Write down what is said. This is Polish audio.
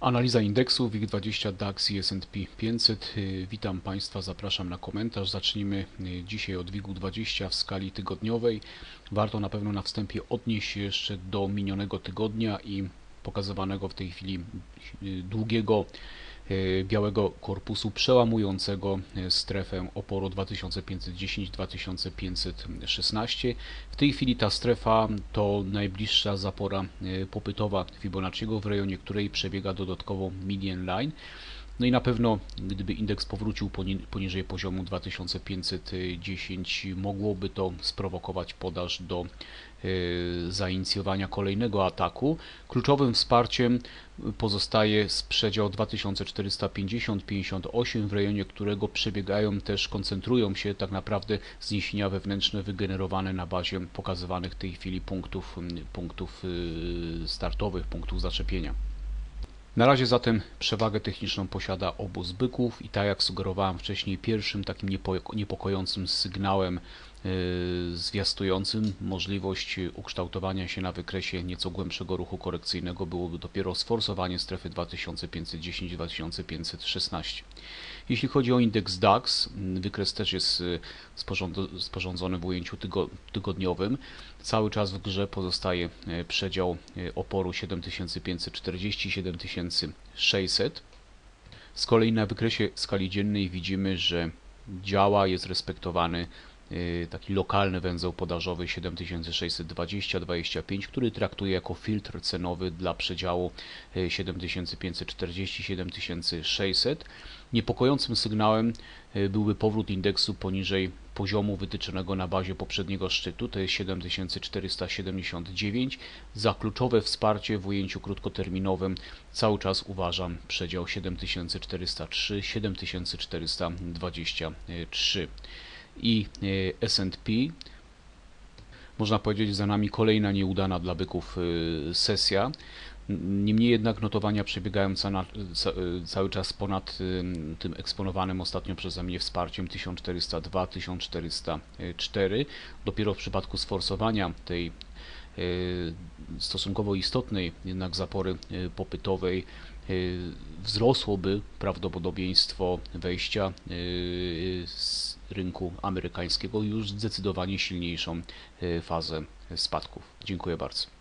Analiza indeksów WIG20 DAX i S&P 500. Y, Witam Państwa, zapraszam na komentarz. Zacznijmy y, dzisiaj od WIG20 w skali tygodniowej. Warto na pewno na wstępie odnieść się jeszcze do minionego tygodnia i pokazywanego w tej chwili y, długiego białego korpusu przełamującego e, strefę oporu 2510-2516. W tej chwili ta strefa to najbliższa zapora e, popytowa Fibonacciego, w rejonie której przebiega dodatkowo median line. No i na pewno, gdyby indeks powrócił poniżej poziomu 2510, mogłoby to sprowokować podaż do e, zainicjowania kolejnego ataku. Kluczowym wsparciem pozostaje przedział 2450-58, w rejonie którego przebiegają też, koncentrują się tak naprawdę zniesienia wewnętrzne wygenerowane na bazie pokazywanych w tej chwili punktów, punktów e, startowych, punktów zaczepienia. Na razie zatem przewagę techniczną posiada obóz byków i tak jak sugerowałem wcześniej, pierwszym takim niepokojącym sygnałem zwiastującym możliwość ukształtowania się na wykresie nieco głębszego ruchu korekcyjnego byłoby dopiero sforsowanie strefy 2510-2516. Jeśli chodzi o indeks DAX, wykres też jest y, sporządzony w ujęciu tygodniowym. Cały czas w grze pozostaje y, przedział oporu 7540-7600. Z kolei na wykresie skali dziennej widzimy, że działa, jest respektowany taki lokalny węzeł podażowy 7620-25, który traktuje jako filtr cenowy dla przedziału 7540-7600. Niepokojącym sygnałem e, byłby powrót indeksu poniżej poziomu wytyczonego na bazie poprzedniego szczytu, to jest 7479. Za kluczowe wsparcie w ujęciu krótkoterminowym cały czas uważam przedział 7400-7423 i e, S&P można powiedzieć za nami kolejna nieudana dla byków e, sesja. Niemniej jednak notowania przebiegają cały czas ponad tym eksponowanym ostatnio przeze mnie wsparciem 1402-1404. Dopiero w przypadku sforsowania tej stosunkowo istotnej jednak zapory popytowej wzrosłoby prawdopodobieństwo wejścia z rynku amerykańskiego już zdecydowanie silniejszą fazę spadków. Dziękuję bardzo.